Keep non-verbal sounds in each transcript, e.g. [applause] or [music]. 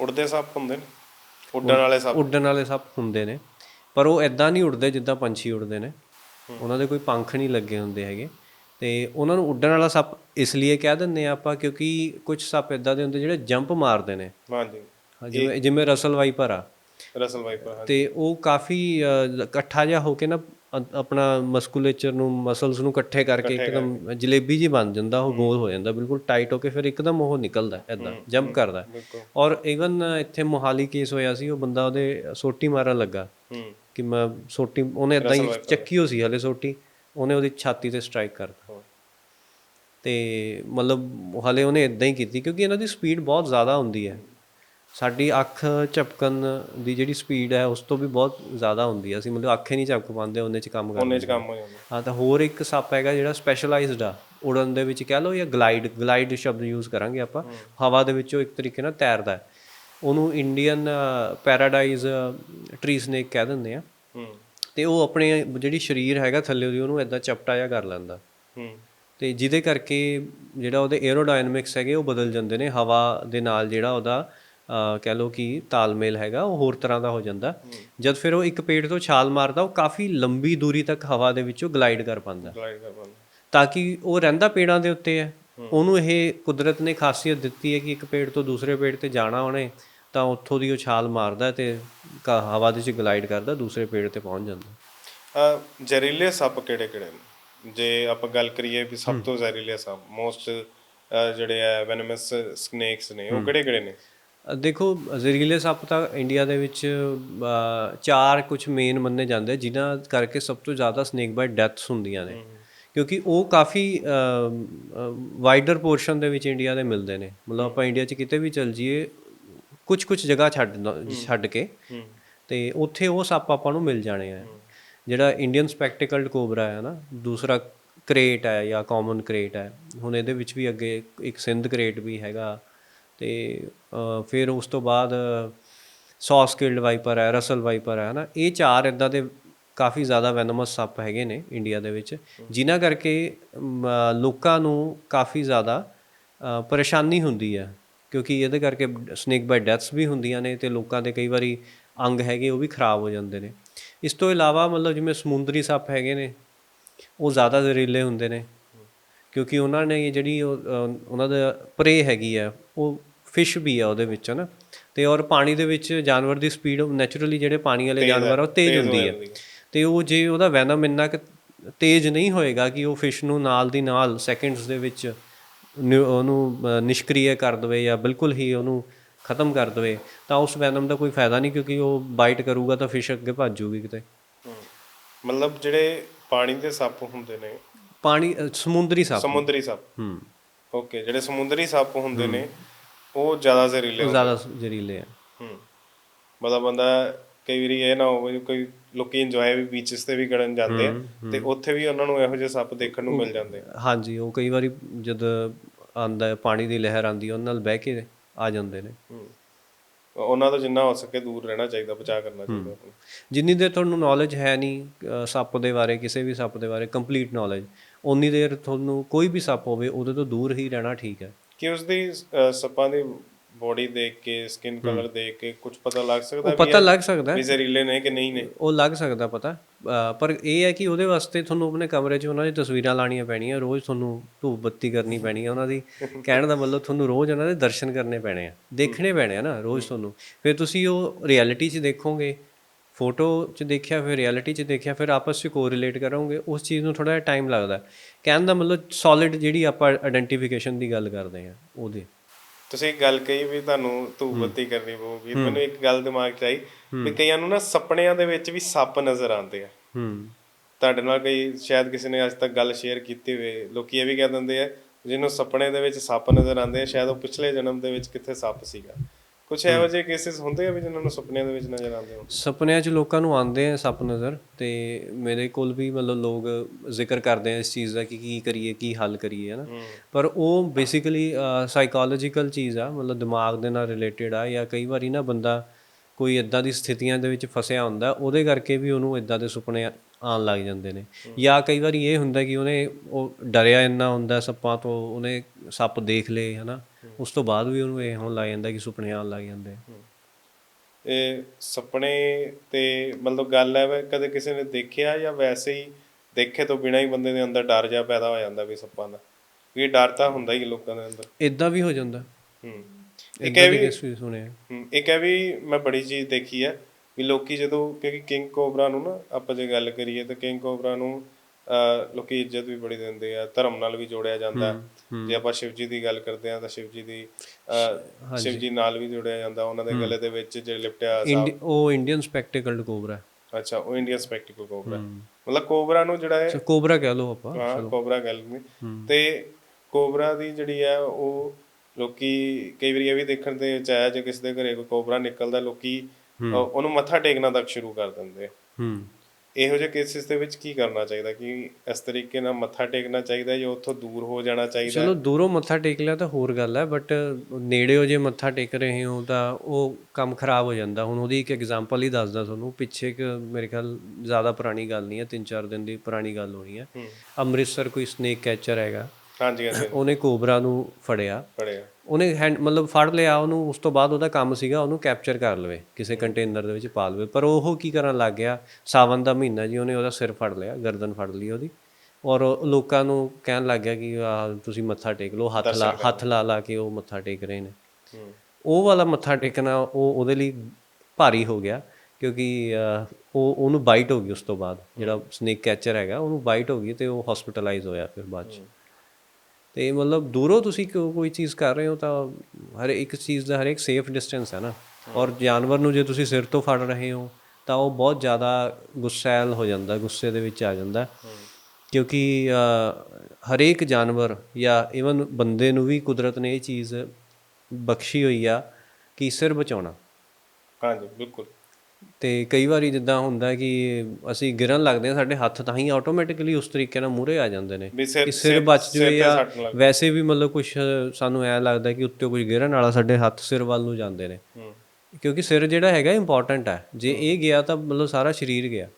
ਉੜਦੇ ਸੱਪ ਹੁੰਦੇ ਨੇ। ਉੱਡਣ ਵਾਲੇ ਸੱਪ। ਉੱਡਣ ਵਾਲੇ ਸੱਪ ਹੁੰਦੇ ਨੇ। ਪਰ ਉਹ ਐਦਾਂ ਨਹੀਂ ਉੱਡਦੇ ਜਿੱਦਾਂ ਪੰਛੀ ਉੱਡਦੇ ਨੇ। ਉਹਨਾਂ ਦੇ ਕੋਈ ਪੰਖ ਨਹੀਂ ਲੱਗੇ ਹੁੰਦੇ ਹੈਗੇ। ਤੇ ਉਹਨਾਂ ਨੂੰ ਉੱਡਣ ਵਾਲਾ ਸੱਪ ਇਸ ਲਈ ਕਹਿ ਦਿੰਦੇ ਆ ਆਪਾਂ ਕਿਉਂਕਿ ਕੁਝ ਸੱਪ ਇਦਾਂ ਦੇ ਹੁੰਦੇ ਜਿਹੜੇ ਜੰਪ ਮਾਰਦੇ ਨੇ। ਹਾਂਜੀ। ਜਿਵੇਂ ਜਿਵੇਂ ਰਸਲ ਵਾਈਪਰ ਆ। ਰਸਲ ਵਾਈਪਰ ਤੇ ਉਹ ਕਾਫੀ ਇਕੱਠਾ ਜਿਹਾ ਹੋ ਕੇ ਨਾ ਆਪਣਾ ਮਸਕੂਲੇਚਰ ਨੂੰ ਮਸਲਸ ਨੂੰ ਇਕੱਠੇ ਕਰਕੇ ਇੱਕਦਮ ਜਲੇਬੀ ਜੀ ਬਣ ਜਾਂਦਾ ਉਹ ਗੋਲ ਹੋ ਜਾਂਦਾ ਬਿਲਕੁਲ ਟਾਈਟ ਹੋ ਕੇ ਫਿਰ ਇੱਕਦਮ ਉਹ ਨਿਕਲਦਾ ਐਦਾਂ ਜੰਪ ਕਰਦਾ। ਔਰ ਇਵਨ ਇੱਥੇ ਮੋਹਾਲੀ ਕੇਸ ਹੋਇਆ ਸੀ ਉਹ ਬੰਦਾ ਉਹਦੇ ਸੋਟੀ ਮਾਰਨ ਲੱਗਾ। ਕਿ ਮੈਂ ਸੋਟੀ ਉਹਨੇ ਇਦਾਂ ਹੀ ਚੱਕੀ ਹੋ ਸੀ ਹਲੇ ਸੋਟੀ ਉਹਨੇ ਉਹਦੀ ਛਾਤੀ ਤੇ ਸਟ੍ਰਾਈਕ ਕਰਤਾ। ਤੇ ਮਤਲਬ ਹਲੇ ਉਹਨੇ ਇਦਾਂ ਹੀ ਕੀਤੀ ਕਿਉਂਕਿ ਇਹਨਾਂ ਦੀ ਸਪੀਡ ਬਹੁਤ ਜ਼ਿਆਦਾ ਹੁੰਦੀ ਹੈ। ਸਾਡੀ ਅੱਖ ਝਪਕਣ ਦੀ ਜਿਹੜੀ ਸਪੀਡ ਹੈ ਉਸ ਤੋਂ ਵੀ ਬਹੁਤ ਜ਼ਿਆਦਾ ਹੁੰਦੀ ਹੈ ਅਸੀਂ ਮਤਲਬ ਅੱਖੇ ਨਹੀਂ ਝਪਕ ਪਾਉਂਦੇ ਉਹਨੇ ਚ ਕੰਮ ਕਰਦੇ ਉਹਨੇ ਚ ਕੰਮ ਹੋ ਜਾਂਦਾ। ਹਾਂ ਤਾਂ ਹੋਰ ਇੱਕ ਸੱਪ ਹੈਗਾ ਜਿਹੜਾ ਸਪੈਸ਼ਲਾਈਜ਼ਡ ਆ। ਉੜਨ ਦੇ ਵਿੱਚ ਕਹਿ ਲਓ ਜਾਂ ਗਲਾਈਡ ਗਲਾਈਡ ਸ਼ਬਦ ਯੂਜ਼ ਕਰਾਂਗੇ ਆਪਾਂ। ਹਵਾ ਦੇ ਵਿੱਚੋਂ ਇੱਕ ਤਰੀਕੇ ਨਾਲ ਤੈਰਦਾ ਹੈ। ਉਹਨੂੰ ਇੰਡੀਅਨ ਪੈਰਾਡਾਈਜ਼ ਟਰੀ ਸਨੇਕ ਕਹਿ ਦਿੰਦੇ ਆ। ਤੇ ਉਹ ਆਪਣੇ ਜਿਹੜੀ ਸਰੀਰ ਹੈਗਾ ਥੱਲੇ ਉਹਦੀ ਉਹਨੂੰ ਇਦਾਂ ਚਪਟਾ ਜਿਹਾ ਕਰ ਲੈਂਦਾ। ਤੇ ਜਿਹਦੇ ਕਰਕੇ ਜਿਹੜਾ ਉਹਦੇ 에어ਰੋਡਾਇਨਾਮਿਕਸ ਹੈਗੇ ਉਹ ਬਦਲ ਜਾਂਦੇ ਨੇ। ਹਵਾ ਦੇ ਨਾਲ ਜਿਹੜਾ ਉਹਦਾ ਕਹਿ ਲਓ ਕਿ ਤਾਲਮੇਲ ਹੈਗਾ ਉਹ ਹੋਰ ਤਰ੍ਹਾਂ ਦਾ ਹੋ ਜਾਂਦਾ। ਜਦ ਫਿਰ ਉਹ ਇੱਕ ਪੇੜ ਤੋਂ ਛਾਲ ਮਾਰਦਾ ਉਹ ਕਾਫੀ ਲੰਬੀ ਦੂਰੀ ਤੱਕ ਹਵਾ ਦੇ ਵਿੱਚੋਂ ਗਲਾਈਡ ਕਰ ਪਾਉਂਦਾ। ਗਲਾਈਡ ਕਰ ਪਾਉਂਦਾ। ਤਾਂ ਕਿ ਉਹ ਰਹਿੰਦਾ ਪੇੜਾਂ ਦੇ ਉੱਤੇ ਹੈ। ਉਹਨੂੰ ਇਹ ਕੁਦਰਤ ਨੇ ਖਾਸੀਅਤ ਦਿੱਤੀ ਹੈ ਕਿ ਇੱਕ ਪੇੜ ਤੋਂ ਦੂਸਰੇ ਪੇੜ ਤੇ ਜਾਣਾ ਉਹਨੇ ਤਾਂ ਉੱਥੋਂ ਦੀ ਉਹ ਛਾਲ ਮਾਰਦਾ ਤੇ ਹਵਾ ਦੇ ਵਿੱਚ ਗਲਾਈਡ ਕਰਦਾ ਦੂਸਰੇ ਪੇੜ ਤੇ ਪਹੁੰਚ ਜਾਂਦਾ। ਜ਼ਹਿਰੀਲੇ ਸੱਪ ਕਿਹੜੇ ਕਿਹੜੇ ਨੇ? ਜੇ ਆਪਾਂ ਗੱਲ ਕਰੀਏ ਵੀ ਸਭ ਤੋਂ ਜ਼ਹਿਰੀਲੇ ਸੱਪ ਮੋਸਟ ਜਿਹੜੇ ਆ ਵੈਨਮਸ ਸਨੇਕਸ ਨੇ ਉਹ ਕਿਹੜੇ ਕਿਹੜੇ ਨੇ? ਦੇਖੋ ਜ਼ਹਿਰੀਲੇ ਸੱਪ ਤਾਂ ਇੰਡੀਆ ਦੇ ਵਿੱਚ ਚਾਰ ਕੁਝ ਮੇਨ ਮੰਨੇ ਜਾਂਦੇ ਜਿਨ੍ਹਾਂ ਕਰਕੇ ਸਭ ਤੋਂ ਜ਼ਿਆਦਾ ਸਨੇਕ ਬਾਈਟ ਡੈਥਸ ਹੁੰਦੀਆਂ ਨੇ। ਕਿਉਂਕਿ ਉਹ ਕਾਫੀ ਵਾਈਡਰ ਪੋਰਸ਼ਨ ਦੇ ਵਿੱਚ ਇੰਡੀਆ ਦੇ ਮਿਲਦੇ ਨੇ। ਮਤਲਬ ਆਪਾਂ ਇੰਡੀਆ 'ਚ ਕਿਤੇ ਵੀ ਚਲ ਜਾਈਏ ਕੁਝ ਕੁਝ ਜਗ੍ਹਾ ਛੱਡ ਛੱਡ ਕੇ ਤੇ ਉੱਥੇ ਉਹ ਸੱਪ ਆਪਾਂ ਨੂੰ ਮਿਲ ਜਾਣੇ ਆ। ਜਿਹੜਾ ਇੰਡੀਅਨ ਸਪੈਕਟੀਕਲਡ ਕੋਬਰਾ ਹੈ ਨਾ ਦੂਸਰਾ ਕ੍ਰੇਟ ਹੈ ਜਾਂ ਕਾਮਨ ਕ੍ਰੇਟ ਹੈ ਹੁਣ ਇਹਦੇ ਵਿੱਚ ਵੀ ਅੱਗੇ ਇੱਕ ਸਿੰਧ ਕ੍ਰੇਟ ਵੀ ਹੈਗਾ। ਤੇ ਫਿਰ ਉਸ ਤੋਂ ਬਾਅਦ ਸੌਸ ਕਿਲਡ ਵਾਈਪਰ ਹੈ ਰਸਲ ਵਾਈਪਰ ਹੈ ਨਾ ਇਹ ਚਾਰ ਇਦਾਂ ਦੇ ਕਾਫੀ ਜ਼ਿਆਦਾ ਵੈਨਮਸ ਸੱਪ ਹੈਗੇ ਨੇ ਇੰਡੀਆ ਦੇ ਵਿੱਚ ਜਿਨ੍ਹਾਂ ਕਰਕੇ ਲੋਕਾਂ ਨੂੰ ਕਾਫੀ ਜ਼ਿਆਦਾ ਪਰੇਸ਼ਾਨੀ ਹੁੰਦੀ ਹੈ। ਕਿਉਂਕਿ ਇਹਦੇ ਕਰਕੇ ਸਨੇਕ ਬਾਈਟ ਡੈਥਸ ਵੀ ਹੁੰਦੀਆਂ ਨੇ ਤੇ ਲੋਕਾਂ ਦੇ ਕਈ ਵਾਰੀ ਅੰਗ ਹੈਗੇ ਉਹ ਵੀ ਖਰਾਬ ਹੋ ਜਾਂਦੇ ਨੇ। ਇਸ ਤੋਂ ਇਲਾਵਾ ਮਤਲਬ ਜਿਵੇਂ ਸਮੁੰਦਰੀ ਸੱਪ ਹੈਗੇ ਨੇ ਉਹ ਜ਼ਿਆਦਾ ਜ਼ਹਿਰੀਲੇ ਹੁੰਦੇ ਨੇ। ਕਿਉਂਕਿ ਉਹਨਾਂ ਨੇ ਜਿਹੜੀ ਉਹ, ਉਹਨਾਂ ਦਾ ਪ੍ਰੇ ਹੈਗੀ ਆ ਉਹ ਫਿਸ਼ ਵੀ ਆ ਉਹਦੇ ਵਿੱਚ ਨਾ ਤੇ ਔਰ ਪਾਣੀ ਦੇ ਵਿੱਚ ਜਾਨਵਰ ਦੀ ਸਪੀਡ ਨੈਚੁਰਲੀ ਜਿਹੜੇ ਪਾਣੀ ਵਾਲੇ ਜਾਨਵਰ ਆ ਉਹ ਤੇਜ਼ ਹੁੰਦੀ ਹੈ ਤੇ ਉਹ ਜੇ ਉਹਦਾ ਵੈਨਮ ਇੰਨਾ ਕਿ ਤੇਜ਼ ਨਹੀਂ ਹੋਏਗਾ ਕਿ ਉਹ ਫਿਸ਼ ਨੂੰ ਨਾਲ ਦੀ ਨਾਲ ਸੈਕਿੰਡਸ ਦੇ ਵਿੱਚ ਉਹਨੂੰ ਅ, ਨਿਸ਼ਕਰੀय ਕਰ ਦਵੇ ਜਾਂ ਬਿਲਕੁਲ ਹੀ ਉਹਨੂੰ ਖਤਮ ਕਰ ਦਵੇ ਤਾਂ ਉਸ ਵੈਨਮ ਦਾ ਕੋਈ ਫਾਇਦਾ ਨਹੀਂ ਕਿਉਂਕਿ ਉਹ ਬਾਈਟ ਕਰੂਗਾ ਤਾਂ ਫਿਸ਼ ਅੱਗੇ ਭੱਜ ਜੂਗੀ ਕਿਤੇ। ਮਤਲਬ ਜਿਹੜੇ ਪਾਣੀ ਦੇ ਸੱਪ ਹੁੰਦੇ ਨੇ। ਪਾਣੀ ਸਮੁੰਦਰੀ ਸੱਪ। ਸਮੁੰਦਰੀ ਸੱਪ। ਹੂੰ। ਓਕੇ ਜਿਹੜੇ ਸਮੁੰਦਰੀ ਸੱਪ ਹੁੰਦੇ ਨੇ ਉਹ ਜ਼ਿਆਦਾ ਜ਼ਹਿਰੀਲੇ ਹੁੰਦੇ ਜ਼ਿਆਦਾ ਜ਼ਹਿਰੀਲੇ ਆ। ਹੂੰ। ਮਤਲਬ ਬੰਦਾ ਕਈ ਵਾਰੀ ਇਹ ਨਾ ਹੋਵੇ ਕੋਈ ਲੋਕੀ ਇੰਜੋਏ ਵੀ ਬੀਚਸ ਤੇ ਵੀ ਕਰਨ ਜਾਂਦੇ ਆ ਤੇ ਉੱਥੇ ਵੀ ਉਹਨਾਂ ਨੂੰ ਇਹੋ ਜਿਹੇ ਸੱਪ ਦੇਖਣ ਨੂੰ ਮਿਲ ਜਾਂਦੇ ਆ। ਹਾਂਜੀ ਉਹ ਕਈ ਵਾਰੀ ਜਦ ਆਂਦਾ ਪਾਣੀ ਦੀ ਲਹਿਰ ਆਂਦੀ ਉਹਨਾਂ ਨਾਲ ਬਹਿ ਕੇ ਆ ਜਾਂਦੇ ਨੇ। ਉਹਨਾਂ ਤੋਂ ਜਿੰਨਾ ਹੋ ਸਕੇ ਦੂਰ ਰਹਿਣਾ ਚਾਹੀਦਾ ਬਚਾਅ ਕਰਨਾ ਚਾਹੀਦਾ ਜਿੰਨੀ ਦੇਰ ਤੁਹਾਨੂੰ ਨੌਲੇਜ ਹੈ ਨਹੀਂ ਸੱਪ ਦੇ ਬਾਰੇ ਕਿਸੇ ਵੀ ਸੱਪ ਦੇ ਬਾਰੇ ਕੰਪਲੀਟ ਨੌਲੇਜ ਉਨੀ ਦੇਰ ਤੁਹਾਨੂੰ ਕੋਈ ਵੀ ਸੱਪ ਹੋਵੇ ਉਹਦੇ ਤੋਂ ਦੂਰ ਹੀ ਰਹਿਣਾ ਠੀਕ ਹੈ। ਕਿ ਉਸ ਦੀ ਸੱਪਾਂ ਦੀ ਬੋਡੀ ਦੇਖ ਕੇ ਸਕਿਨ ਕਲਰ ਦੇਖ ਕੇ ਕੁਝ ਪਤਾ ਲੱਗ ਸਕਦਾ ਉਹ ਪਤਾ ਲੱਗ ਸਕਦਾ। ਹੈ, ਵੀ ਜ਼ਹਿਰੀਲੇ ਨੇ ਕਿ ਨਹੀਂ ਨੇ? ਉਹ ਲੱਗ ਸਕਦਾ ਪਤਾ। ਪਰ ਇਹ ਹੈ ਕਿ ਉਹਦੇ ਵਾਸਤੇ ਤੁਹਾਨੂੰ ਆਪਣੇ ਕਮਰੇ 'ਚ ਉਹਨਾਂ ਦੀ ਤਸਵੀਰਾਂ ਲਾਣੀਆਂ ਪੈਣੀਆਂ ਰੋਜ਼ ਤੁਹਾਨੂੰ ਧੂਪ ਬੱਤੀ ਕਰਨੀ ਪੈਣੀ ਹੈ ਉਹਨਾਂ ਦੀ। [laughs] ਕਹਿਣ ਦਾ ਮਤਲਬ ਤੁਹਾਨੂੰ ਰੋਜ਼ ਉਹਨਾਂ ਦੇ ਦਰਸ਼ਨ ਕਰਨੇ ਪੈਣੇ ਆ ਦੇਖਣੇ ਪੈਣੇ ਆ ਨਾ ਰੋਜ਼ ਤੁਹਾਨੂੰ। ਫਿਰ ਤੁਸੀਂ ਉਹ ਰਿਐਲਿਟੀ 'ਚ ਦੇਖੋਗੇ। ਫੋਟੋ 'ਚ ਦੇਖਿਆ ਫਿਰ ਰਿਐਲਿਟੀ 'ਚ ਦੇਖਿਆ ਫਿਰ ਆਪਸ 'ਚ ਕੋਰਿਲੇਟ ਕਰੋਗੇ ਉਸ ਚੀਜ਼ ਨੂੰ ਥੋੜਾ ਜਿਹਾ ਟਾਈਮ ਲੱਗਦਾ। ਕਹਿਣ ਦਾ ਮਤਲਬ ਸੋਲਿਡ ਜਿਹੜੀ ਆਪਾਂ ਆਇਡੈਂਟੀਫਿਕੇਸ਼ਨ ਦੀ ਗੱਲ ਕਰਦੇ ਆ ਉਹਦੇ। ਤੁਸੀਂ ਇੱਕ ਗੱਲ ਕਹੀ ਵੀ ਤੁਹਾਨੂੰ ਧੂਪ ਬੱਤੀ ਕਰਨੀ ਪਊਗੀ ਮੈਨੂੰ ਇੱਕ ਗੱਲ ਦਿਮਾਗ 'ਚ ਆਈ ਵੀ ਕਈਆਂ ਨੂੰ ਨਾ ਸੁਪਨਿਆਂ ਦੇ ਵਿੱਚ ਵੀ ਸੱਪ ਨਜ਼ਰ ਆਉਂਦੇ ਆ। ਹੂੰ। ਤੁਹਾਡੇ ਨਾਲ ਕਈ ਸ਼ਾਇਦ ਕਿਸੇ ਨੇ ਅੱਜ ਤੱਕ ਗੱਲ ਸ਼ੇਅਰ ਕੀਤੀ ਹੋਵੇ ਲੋਕੀ ਇਹ ਵੀ ਕਹਿ ਦਿੰਦੇ ਆ ਜਿਹਨੂੰ ਸੁਪਨੇ ਦੇ ਵਿੱਚ ਸੱਪ ਨਜ਼ਰ ਆਉਂਦੇ ਆ ਸ਼ਾਇਦ ਉਹ ਪਿਛਲੇ ਜਨਮ ਦੇ ਵਿੱਚ ਕਿੱਥੇ ਸੱਪ ਸੀਗਾ। ਕੁਝ ਇਹੋ ਜਿਹੇ ਕੇਸਿਸ ਹੁੰਦੇ ਆ ਵੀ ਜਿਨ੍ਹਾਂ ਨੂੰ ਸੁਪਨਿਆਂ ਦੇ ਵਿੱਚ ਨਜ਼ਰ ਆਉਂਦੇ ਹੋ ਸੁਪਨਿਆਂ 'ਚ ਲੋਕਾਂ ਨੂੰ ਆਉਂਦੇ ਆ ਸੱਪ ਨਜ਼ਰ ਤੇ ਮੇਰੇ ਕੋਲ ਵੀ ਮਤਲਬ ਲੋਕ ਜ਼ਿਕਰ ਕਰਦੇ ਆ ਇਸ ਚੀਜ਼ ਦਾ ਕਿ ਕੀ ਕਰੀਏ ਕੀ ਹੱਲ ਕਰੀਏ ਹਨਾ? ਪਰ ਉਹ ਬੇਸਿਕਲੀ ਸਾਈਕੋਲੋਜੀਕਲ ਚੀਜ਼ ਆ ਮਤਲਬ ਦਿਮਾਗ ਦੇ ਨਾਲ ਰਿਲੇਟਡ ਆ ਜਾਂ ਕਈ ਵਾਰੀ ਨਾ ਬੰਦਾ ਕੋਈ ਇਦਾਂ ਦੀ ਸਥਿਤੀਆਂ ਦੇ ਵਿੱਚ ਫਸਿਆ ਹੁੰਦਾ ਉਹਦੇ ਕਰਕੇ ਵੀ ਉਹਨੂੰ ਇਦਾਂ ਦੇ ਸੁਪਨੇ ਆਉਣ ਲੱਗ ਜਾਂਦੇ ਨੇ। ਜਾਂ ਕਈ ਵਾਰੀ ਇਹ ਹੁੰਦਾ ਕਿ ਉਹਨੇ ਉਹ ਡਰਿਆ ਇੰਨਾ ਹੁੰਦਾ ਸੱਪਾਂ ਤੋਂ ਉਹਨੇ ਸੱਪ ਦੇਖ ਲਏ ਹਨਾ? ਉਸ ਤੋਂ ਬਾਅਦ ਵੀ ਉਹਨੂੰ ਇਹ ਹੋਣ ਲੱਗ ਜਾਂਦਾ ਕਿ ਸੁਪਨੇ ਆਉਣ ਲੱਗ ਜਾਂਦੇ ਇਹ ਸੁਪਨੇ ਤੇ ਮਤਲਬ ਗੱਲ ਹੈ ਵੀ ਕਦੇ ਕਿਸੇ ਨੇ ਦੇਖਿਆ ਜਾਂ ਵੈਸੇ ਹੀ ਦੇਖੇ ਤੋਂ ਬਿਨਾਂ ਹੀ ਬੰਦੇ ਦੇ ਅੰਦਰ ਡਰ ਜਾ ਪੈਦਾ ਹੋ ਜਾਂਦਾ ਵੀ ਸੱਪਾਂ ਦਾ? ਇਹ ਡਰ ਤਾਂ ਹੁੰਦਾ ਹੀ ਲੋਕਾਂ ਦੇ ਅੰਦਰ। ਇਦਾਂ ਵੀ ਹੋ ਜਾਂਦਾ। ਹੂੰ। ਇੱਕ ਇਹ ਵੀ ਕੇਸ ਵੀ ਸੁਣੇ ਆ। ਹੂੰ, ਇੱਕ ਇਹ ਵੀ ਮੈਂ ਬੜੀ ਚੀਜ਼ ਦੇਖੀ ਹੈ ਵੀ ਲੋਕੀ ਜਦੋਂ ਕਿਉਂਕਿ ਕਿੰਗ ਕੋਬਰਾ ਨੂੰ ਨਾ ਆਪਾਂ ਜੇ ਗੱਲ ਕਰੀਏ ਤਾਂ ਕਿੰਗ ਕੋਬਰਾ ਨੂੰ ਲੋਕੀ ਇੱਜ਼ਤ ਵੀ ਬੜੀ ਦਿੰਦੇ ਆ ਧਰਮ ਨਾਲ ਵੀ ਜੋੜਿਆ ਜਾਂਦਾ। ਜੇ ਆਪਾਂ ਸ਼ਿਵ ਜੀ ਦੀ ਗੱਲ ਕਰਦੇ ਆ ਤਾਂ ਸ਼ਿਵ ਜੀ ਦੀ ਸ਼ਿਵ ਜੀ ਨਾਲ ਵੀ ਜੋੜਿਆ ਜਾਂਦਾ ਉਹਨਾਂ ਦੇ ਗਲੇ ਦੇ ਵਿੱਚ ਜੇ ਲਿਪਟਿਆ ਇੰਡੀ- ਉਹ ਇੰਡੀਅਨ ਸਪੈਕਟੀਕਲਡ ਕੋਬਰਾ। ਅੱਛਾ ਉਹ ਇੰਡੀਅਨ ਸਪੈਕਟੀਕਲ ਕੋਬਰਾ। ਮਤਲਬ ਕੋਬਰਾ ਨੂੰ ਜਿਹੜਾ ਹੈ ਕੋਬਰਾ ਕਹਿ ਲਓ ਆਪਾਂ ਹਾਂ ਕੋਬਰਾ ਗੱਲ ਨਹੀਂ ਤੇ ਕੋਬਰਾ ਦੀ ਜਿਹੜੀ ਹੈ ਉਹ ਲੋਕੀ ਕਈ ਵਾਰੀ ਇਹ ਵੀ ਦੇਖਣ ਦੇ ਚਾਹਿਆ ਜੇ ਕਿਸੇ ਦੇ ਘਰੇ ਕੋਈ ਕੋਬਰਾ ਨਿਕਲਦਾ ਲੋਕੀ ਉਹਨੂੰ ਮੱਥਾ ਟੇਕਣਾ ਤੱਕ ਸ਼ੁਰੂ ਕਰ ਦਿੰਦੇ। ਹੂੰ। ਇਹੋ ਜਿਹੇ ਕੇਸਿਸ ਦੇ ਵਿੱਚ ਕੀ ਕਰਨਾ ਚਾਹੀਦਾ ਕਿ ਇਸ ਤਰੀਕੇ ਨਾਲ ਮੱਥਾ ਟੇਕਣਾ ਚਾਹੀਦਾ ਜਾਂ ਉੱਥੋਂ ਦੂਰ ਹੋ ਜਾਣਾ ਚਾਹੀਦਾ? ਚਲੋ ਦੂਰੋਂ ਮੱਥਾ ਟੇਕ ਲਿਆ ਤਾਂ ਹੋਰ ਗੱਲ ਹੈ ਬਟ ਨੇੜਿਓ ਜੇ ਮੱਥਾ ਟੇਕ ਰਹੇ ਹੋ ਤਾਂ ਉਹ ਕੰਮ ਖਰਾਬ ਹੋ ਜਾਂਦਾ। ਹੁਣ ਉਹਦੀ ਇੱਕ ਐਗਜ਼ਾਮਪਲ ਹੀ ਦੱਸਦਾ ਤੁਹਾਨੂੰ। ਪਿੱਛੇ ਇੱਕ ਮੇਰੇ ਖਿਆਲ ਜ਼ਿਆਦਾ ਪੁਰਾਣੀ ਗੱਲ ਨਹੀਂ ਹੈ 3-4 ਦਿਨ ਦੀ ਪੁਰਾਣੀ ਗੱਲ ਹੋਣੀ ਹੈ। ਹੂੰ। ਅੰਮ੍ਰਿਤਸਰ ਕੋਈ ਸਨੇਕ ਕੈਚਰ ਹੈਗਾ। ਹਾਂਜੀ ਹਾਂਜੀ। [coughs] ਉਹਨੇ ਕੋਬਰਾ ਨੂੰ ਫੜਿਆ। ਪੜਿਆ ਉਹਨੇ ਹੈਂਡ ਮਤਲਬ ਫੜ ਲਿਆ ਉਹਨੂੰ ਉਸ ਤੋਂ ਬਾਅਦ ਉਹਦਾ ਕੰਮ ਸੀਗਾ ਉਹਨੂੰ ਕੈਪਚਰ ਕਰ ਲਵੇ ਕਿਸੇ ਕੰਟੇਨਰ ਦੇ ਵਿੱਚ ਪਾ ਲਵੇ। ਪਰ ਉਹ ਕੀ ਕਰਨ ਲੱਗ ਗਿਆ? ਸਾਵਨ ਦਾ ਮਹੀਨਾ ਜੀ ਉਹਨੇ ਉਹਦਾ ਸਿਰ ਫੜ ਲਿਆ ਗਰਦਨ ਫੜ ਲਈ ਉਹਦੀ। ਔਰ ਲੋਕਾਂ ਨੂੰ ਕਹਿਣ ਲੱਗ ਗਿਆ ਕਿ ਤੁਸੀਂ ਮੱਥਾ ਟੇਕ ਲਓ। ਹੱਥ ਲਾ ਹੱਥ ਲਾ ਲਾ ਕੇ ਉਹ ਮੱਥਾ ਟੇਕ ਰਹੇ ਨੇ। ਉਹ ਵਾਲਾ ਮੱਥਾ ਟੇਕਣਾ ਉਹ ਉਹਦੇ ਲਈ ਭਾਰੀ ਹੋ ਗਿਆ ਕਿਉਂਕਿ ਉਹ ਉਹਨੂੰ ਬਾਈਟ ਹੋ ਗਈ ਉਸ ਤੋਂ ਬਾਅਦ। ਜਿਹੜਾ ਸਨੇਕ ਕੈਚਰ ਹੈਗਾ ਉਹਨੂੰ ਬਾਈਟ ਹੋ ਗਈ ਤੇ ਉਹ ਹਸਪੀਟਲਾਈਜ਼ ਹੋਇਆ ਫਿਰ ਬਾਅਦ ਚ। ਤੇ ਮਤਲਬ ਦੂਰੋਂ ਤੁਸੀਂ ਕੋਈ ਚੀਜ਼ ਕਰ ਰਹੇ ਹੋ ਤਾਂ ਹਰ ਇੱਕ ਚੀਜ਼ ਦਾ ਹਰ ਇੱਕ ਸੇਫ ਡਿਸਟੈਂਸ ਹੈ ਨਾ। ਔਰ ਜਾਨਵਰ ਨੂੰ ਜੇ ਤੁਸੀਂ ਸਿਰ ਤੋਂ ਫੜ ਰਹੇ ਹੋ ਤਾਂ ਉਹ ਬਹੁਤ ਜ਼ਿਆਦਾ ਗੁੱਸੈਲ ਹੋ ਜਾਂਦਾ, ਗੁੱਸੇ ਦੇ ਵਿੱਚ ਆ ਜਾਂਦਾ। ਕਿਉਂਕਿ ਹਰੇਕ ਜਾਨਵਰ ਜਾਂ ਇਵਨ ਬੰਦੇ ਨੂੰ ਵੀ ਕੁਦਰਤ ਨੇ ਇਹ ਚੀਜ਼ ਬਖਸ਼ੀ ਹੋਈ ਆ ਕਿ ਸਿਰ ਬਚਾਉਣਾ। ਹਾਂਜੀ, ਬਿਲਕੁਲ। ਤੇ ਕਈ ਵਾਰੀ ਜਿੱਦਾਂ ਹੁੰਦਾ ਕਿ ਅਸੀਂ ਗਿਰਨ ਲੱਗਦੇ ਆ ਸਾਡੇ ਹੱਥ ਤਾਂ ਹੀ ਆਟੋਮੈਟਿਕਲੀ ਉਸ ਤਰੀਕੇ ਨਾਲ ਮੂਹਰੇ ਆ ਜਾਂਦੇ ਨੇ। ਕਿ ਸਿਰ ਬਚ ਸਿਰ ਜਾਵੇ ਤੇ ਜਾਂ ਸੱਟ ਲੱਗ ਵੈਸੇ ਵੀ ਮਤਲਬ ਕੁਝ ਸਾਨੂੰ ਐ ਲੱਗਦਾ ਕਿ ਉੱਤੇ ਕੋਈ ਗਿਰਨ ਵਾਲਾ ਸਾਡੇ ਹੱਥ ਸਿਰ ਵੱਲ ਨੂੰ ਜਾਂਦੇ ਨੇ। ਕਿਉਂਕਿ ਸਿਰ ਜਿਹੜਾ ਹੈਗਾ ਇੰਪੋਰਟੈਂਟ ਹੈ। ਜੇ ਇਹ ਗਿਆ ਤਾਂ ਮਤਲਬ ਸਾਰਾ ਸਰੀਰ ਗਿਆ।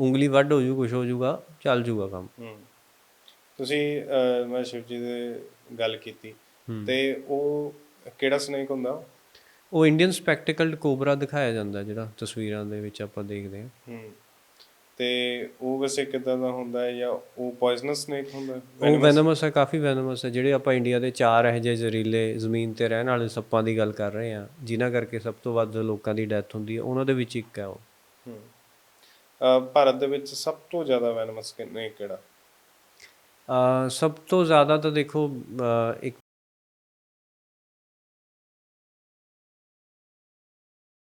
ਉਂਗਲੀ ਵੱਢ ਹੋ ਜੂ ਕੁਝ ਹੋ ਜੂਗਾ ਚੱਲ ਜੂਗਾ ਕੰਮ। ਤੁਸੀਂ ਮੈਂ ਸ਼ਿਵ ਜੀ ਦੇ ਗੱਲ ਕੀਤੀ। ਤੇ ਉਹ ਕਿਹੜਾ ਸਨੇਕ ਹੁੰਦਾ? ਉਹ ਇੰਡੀਅਨ ਸਪੈਕਟੀਕਲਡ ਕੋਬਰਾ ਦਿਖਾਇਆ ਜਾਂਦਾ ਜਿਹੜਾ ਤਸਵੀਰਾਂ ਦੇ ਵਿੱਚ ਆਪਾਂ ਦੇਖਦੇ ਹਾਂ। ਹੂੰ। ਤੇ ਉਹ ਵੈਸੇ ਕਿਦਾਂ ਦਾ ਹੁੰਦਾ ਹੈ ਜਾਂ ਉਹ ਪੋਇਜ਼ਨਸ ਸਨੇਕ ਹੁੰਦਾ ਹੈ? ਉਹ ਵੈਨਮਸ ਹੈ ਕਾਫੀ ਵੈਨਮਸ ਹੈ ਜਿਹੜੇ ਆਪਾਂ ਇੰਡੀਆ ਦੇ ਚਾਰ ਇਹੋ ਜਿਹੇ ਜ਼ਹਿਰੀਲੇ ਜ਼ਮੀਨ ਤੇ ਰਹਿਣ ਵਾਲੇ ਸੱਪਾਂ ਦੀ ਗੱਲ ਕਰ ਰਹੇ ਹਾਂ ਜਿਨ੍ਹਾਂ ਕਰਕੇ ਸਭ ਤੋਂ ਵੱਧ ਲੋਕਾਂ ਦੀ ਡੈਥ ਹੁੰਦੀ ਹੈ ਉਹਨਾਂ ਦੇ ਵਿੱਚ ਇੱਕ ਹੈ ਉਹ। ਭਾਰਤ ਦੇ ਵਿੱਚ ਸਭ ਤੋਂ ਜ਼ਿਆਦਾ ਵੈਨਮਸ ਕਿਹੜਾ? ਸਭ ਤੋਂ ਜ਼ਿਆਦਾ ਤਾਂ ਦੇਖੋ ਇੱਕ